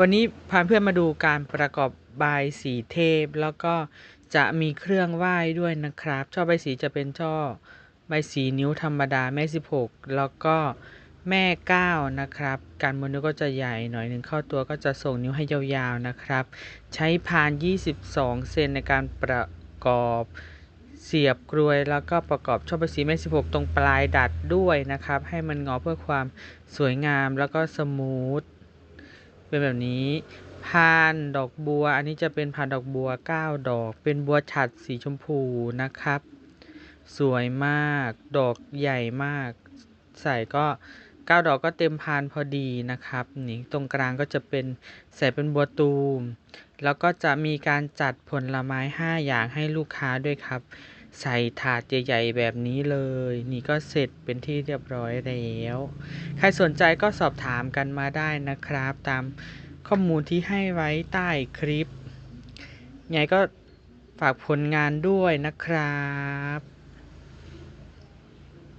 วันนี้พาเพื่อนมาดูการประกอบบายสีเทพ แล้วก็จะมีเครื่องไหว้ด้วยนะครับ ช่อใบสีจะเป็นช่อใบสีนิ้วธรรมดาแม่ 16 แล้วก็แม่ 9 นะครับ การมนนิ้วก็จะใหญ่หน่อยหนึ่งเข้าตัวก็จะส่งนิ้วให้ยาวๆนะครับ ใช้พาน 22 เซนในการประกอบเสียบกรวยแล้วก็ประกอบช่อใบสีแม่16 ตรงปลายดัดด้วยนะครับ ให้มันงอเพื่อความสวยงามแล้วก็สมูท เป็นแบบนี้พานดอกบัว อันนี้จะเป็นพานดอกบัว 9 ดอก เป็นบัวฉัดสีชมพูนะครับ สวยมาก ดอกใหญ่มาก ใส่ก็ 9 ดอกก็เต็มพานพอดีนะครับ นี่ตรงกลางก็จะเป็นใส่เป็นบัวตูม แล้วก็จะมีการจัดผลไม้ 5 อย่างให้ลูกค้าด้วยครับ ใส่ถาดใหญ่ๆแบบนี้เลย นี่ก็เสร็จเป็นที่เรียบร้อยแล้ว ใครสนใจก็สอบถามกันมาได้นะครับ ตามข้อมูลที่ให้ไว้ใต้คลิปไงก็ฝากผลงานด้วยนะครับ